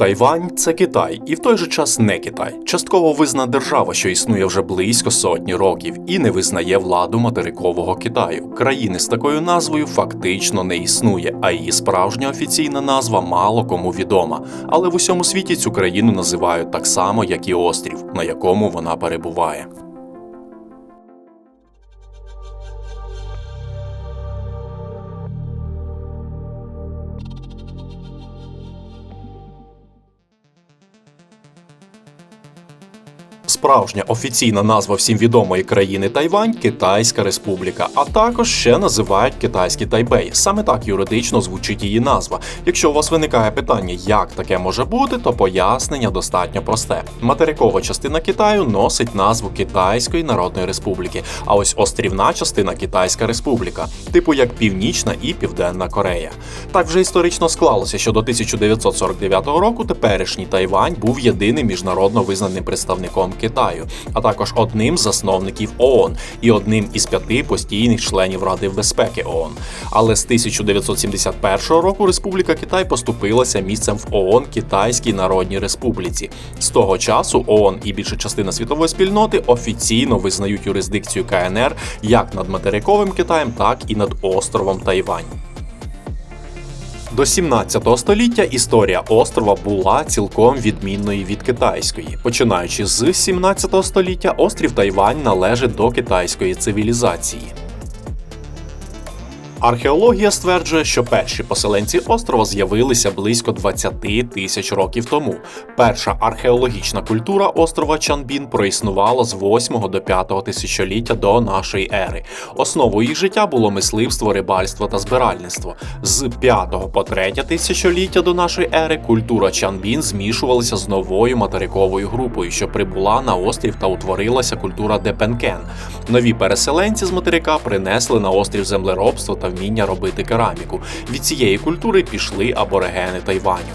Тайвань це Китай, і в той же час не Китай. Частково визнана держава, що існує вже близько сотні років, і не визнає владу материкового Китаю. Країни з такою назвою фактично не існує, а її справжня офіційна назва мало кому відома. Але в усьому світі цю країну називають так само, як і острів, на якому вона перебуває. Справжня офіційна назва всім відомої країни Тайвань Китайська Республіка, а також ще називають Китайський Тайбей. Саме так юридично звучить її назва. Якщо у вас виникає питання, як таке може бути, то пояснення достатньо просте. Материкова частина Китаю носить назву Китайської Народної Республіки, а ось острівна частина Китайська Республіка, типу як Північна і Південна Корея. Так вже історично склалося, що до 1949 року теперішній Тайвань був єдиним міжнародно визнаним представником Китаю, а також одним з засновників ООН і одним із п'яти постійних членів Ради безпеки ООН. Але з 1971 року Республіка Китай поступилася місцем в ООН Китайській Народній Республіці. З того часу ООН і більша частина світової спільноти офіційно визнають юрисдикцію КНР як над материковим Китаєм, так і над островом Тайвань. До 17 століття історія острова була цілком відмінною від китайської. Починаючи з 17 століття, острів Тайвань належить до китайської цивілізації. Археологія стверджує, що перші поселенці острова з'явилися близько 20 тисяч років тому. Перша археологічна культура острова Чанбін проіснувала з 8 до 5 тисячоліття до нашої ери. Основою їх життя було мисливство, рибальство та збиральництво. З 5 по 3 тисячоліття до нашої ери культура Чанбін змішувалася з новою материковою групою, що прибула на острів та утворилася культура Депенкен. Нові переселенці з материка принесли на острів землеробство та вміння робити кераміку. Від цієї культури пішли аборигени Тайваню.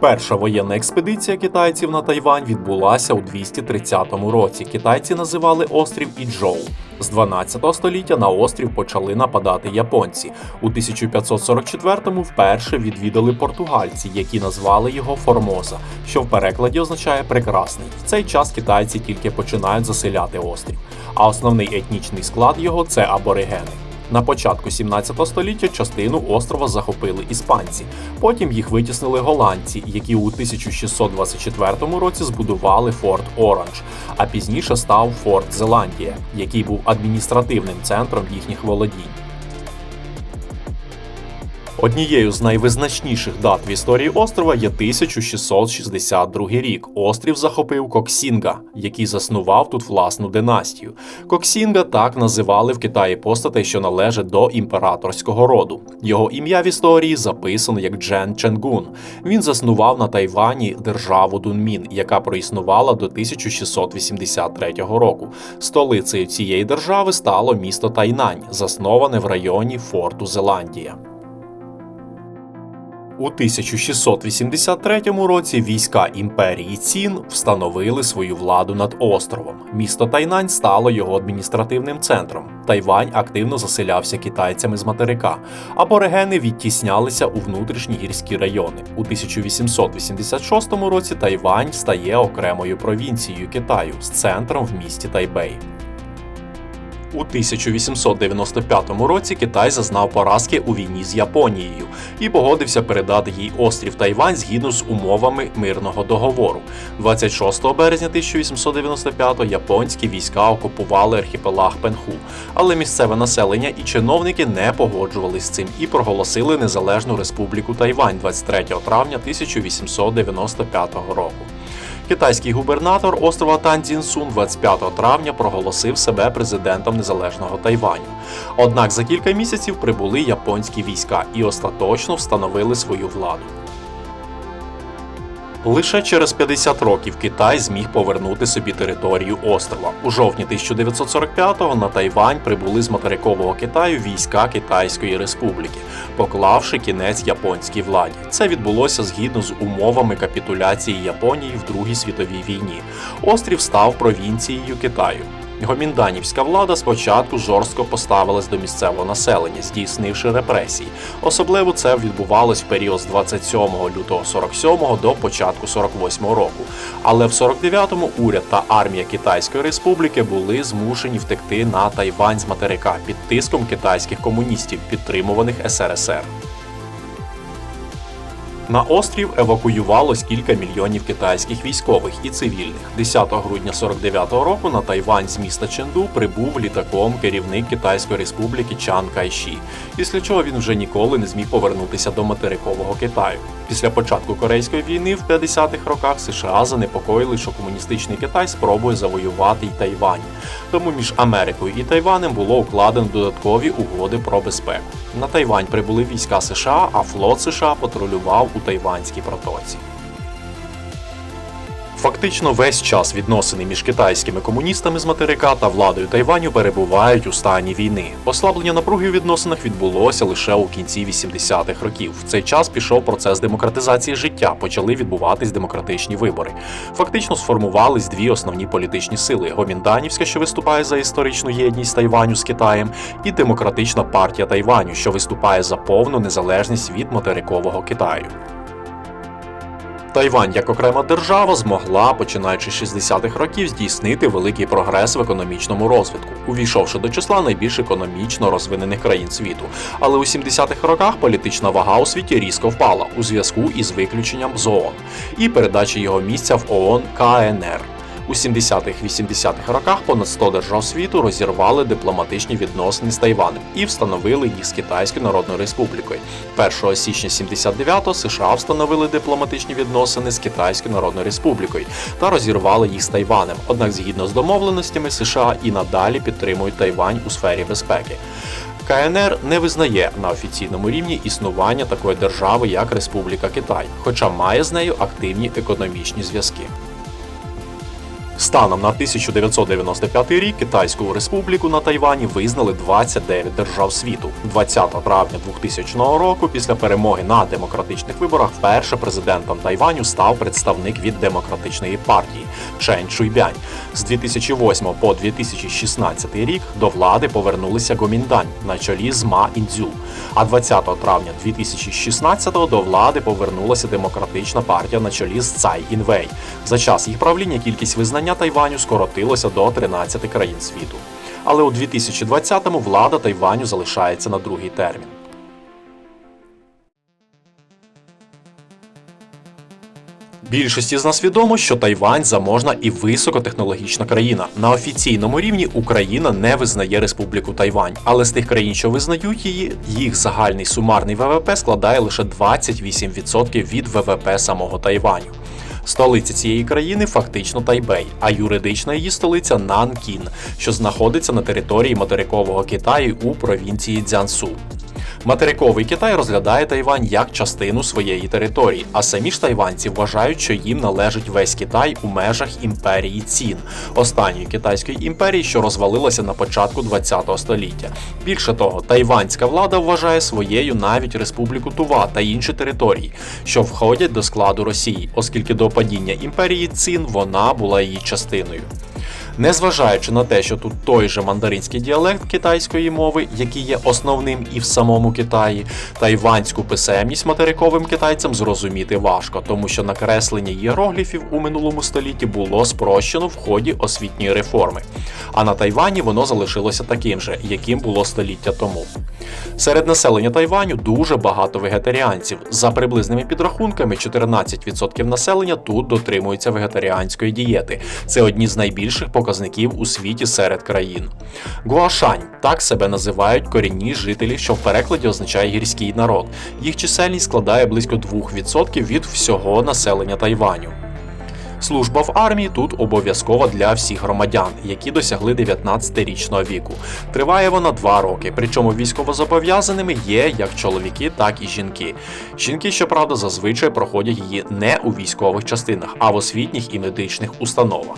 Перша воєнна експедиція китайців на Тайвань відбулася у 230 році. Китайці називали острів Іджоу. З 12 століття на острів почали нападати японці. У 1544-му вперше відвідали португальці, які назвали його Формоза, що в перекладі означає прекрасний. В цей час китайці тільки починають заселяти острів. А основний етнічний склад його це аборигени. На початку 17 століття частину острова захопили іспанці. Потім їх витіснили голландці, які у 1624 році збудували форт Оранж, а пізніше став форт Зеландія, який був адміністративним центром їхніх володінь. Однією з найвизначніших дат в історії острова є 1662 рік. Острів захопив Коксінга, який заснував тут власну династію. Коксінга так називали в Китаї постатей, що належать до імператорського роду. Його ім'я в історії записано як Джен Ченгун. Він заснував на Тайвані державу Дунмін, яка проіснувала до 1683 року. Столицею цієї держави стало місто Тайнань, засноване в районі форту Зеландія. У 1683 році війська імперії Цін встановили свою владу над островом. Місто Тайнань стало його адміністративним центром. Тайвань активно заселявся китайцями з материка. Аборигени відтіснялися у внутрішні гірські райони. У 1886 році Тайвань стає окремою провінцією Китаю з центром в місті Тайбей. У 1895 році Китай зазнав поразки у війні з Японією і погодився передати їй острів Тайвань згідно з умовами мирного договору. 26 березня 1895 японські війська окупували архіпелаг Пенху, але місцеве населення і чиновники не погоджувались з цим і проголосили незалежну республіку Тайвань 23 травня 1895 року. Китайський губернатор острова Танцзінсун 25 травня проголосив себе президентом незалежного Тайваню. Однак за кілька місяців прибули японські війська і остаточно встановили свою владу. Лише через 50 років Китай зміг повернути собі територію острова. У жовтні 1945-го на Тайвань прибули з материкового Китаю війська Китайської Республіки, поклавши кінець японській владі. Це відбулося згідно з умовами капітуляції Японії в Другій світовій війні. Острів став провінцією Китаю. Гомінданівська влада спочатку жорстко поставилась до місцевого населення, здійснивши репресії. Особливо це відбувалось в період з 27 лютого 47 до початку 48 року. Але в 49-му уряд та армія Китайської республіки були змушені втекти на Тайвань з материка під тиском китайських комуністів, підтримуваних СРСР. На острів евакуювалось кілька мільйонів китайських військових і цивільних. 10 грудня 49-го року на Тайвань з міста Ченду прибув літаком керівник Китайської республіки Чан Кайші, після чого він вже ніколи не зміг повернутися до материкового Китаю. Після початку Корейської війни в 50-х роках США занепокоїли, що комуністичний Китай спробує завоювати й Тайвань. Тому між Америкою і Тайванем було укладено додаткові угоди про безпеку. На Тайвань прибули війська США, а флот США патрулював у Тайванській протоці. Фактично весь час відносини між китайськими комуністами з материка та владою Тайваню перебувають у стані війни. Послаблення напруги у відносинах відбулося лише у кінці 80-х років. В цей час пішов процес демократизації життя, почали відбуватись демократичні вибори. Фактично сформувались дві основні політичні сили: Гомінданівська, що виступає за історичну єдність Тайваню з Китаєм, і Демократична партія Тайваню, що виступає за повну незалежність від материкового Китаю. Тайвань як окрема держава змогла, починаючи з 60-х років, здійснити великий прогрес в економічному розвитку, увійшовши до числа найбільш економічно розвинених країн світу. Але у 70-х роках політична вага у світі різко впала у зв'язку із виключенням з ООН і передачі його місця в ООН КНР. У 70-х-80-х роках понад 100 держав світу розірвали дипломатичні відносини з Тайванем і встановили їх з Китайською Народною Республікою. 1 січня 79-го США встановили дипломатичні відносини з Китайською Народною Республікою та розірвали їх з Тайванем. Однак, згідно з домовленостями, США і надалі підтримують Тайвань у сфері безпеки. КНР не визнає на офіційному рівні існування такої держави, як Республіка Китай, хоча має з нею активні економічні зв'язки. Станом на 1995 рік Китайську республіку на Тайвані визнали 29 держав світу. 20 травня 2000 року, після перемоги на демократичних виборах, вперше президентом Тайваню став представник від демократичної партії Чен Чуйбянь. З 2008 по 2016 рік до влади повернулися Гоміндань на чолі з Ма Індзю. А 20 травня 2016 до влади повернулася демократична партія на чолі з Цай Інвей. За час їх правління кількість визнання Тайваню скоротилося до 13 країн світу. Але у 2020-му влада Тайваню залишається на другий термін. Більшості з нас відомо, що Тайвань заможна і високотехнологічна країна. На офіційному рівні Україна не визнає Республіку Тайвань, але з тих країн, що визнають її, їх загальний сумарний ВВП складає лише 28% від ВВП самого Тайваню. Столиця цієї країни фактично Тайбей, а юридична її столиця Нанкін, що знаходиться на території материкового Китаю у провінції Цзянсу. Материковий Китай розглядає Тайвань як частину своєї території, а самі ж тайванці вважають, що їм належить весь Китай у межах імперії Цін, останньої китайської імперії, що розвалилася на початку ХХ століття. Більше того, тайванська влада вважає своєю навіть республіку Тува та інші території, що входять до складу Росії, оскільки до падіння імперії Цін вона була її частиною. Незважаючи на те, що тут той же мандаринський діалект китайської мови, який є основним і в самому Китаї, тайванську писемність материковим китайцям зрозуміти важко, тому що накреслення іерогліфів у минулому столітті було спрощено в ході освітньої реформи. А на Тайвані воно залишилося таким же, яким було століття тому. Серед населення Тайваню дуже багато вегетаріанців. За приблизними підрахунками, 14% населення тут дотримуються вегетаріанської дієти. Це одні з найбільших показників у світі серед країн. Гуашань так себе називають корінні жителі, що в перекладі означає гірський народ. Їх чисельність складає близько 2% від всього населення Тайваню. Служба в армії тут обов'язкова для всіх громадян, які досягли 19-річного віку. Триває вона 2 роки, причому військовозобов'язаними є як чоловіки, так і жінки. Жінки, щоправда, зазвичай проходять її не у військових частинах, а в освітніх і медичних установах.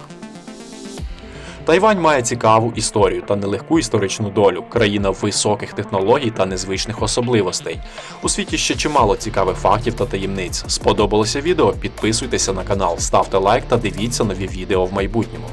Тайвань має цікаву історію та нелегку історичну долю, країна високих технологій та незвичних особливостей. У світі ще чимало цікавих фактів та таємниць. Сподобалося відео? Підписуйтеся на канал, ставте лайк та дивіться нові відео в майбутньому.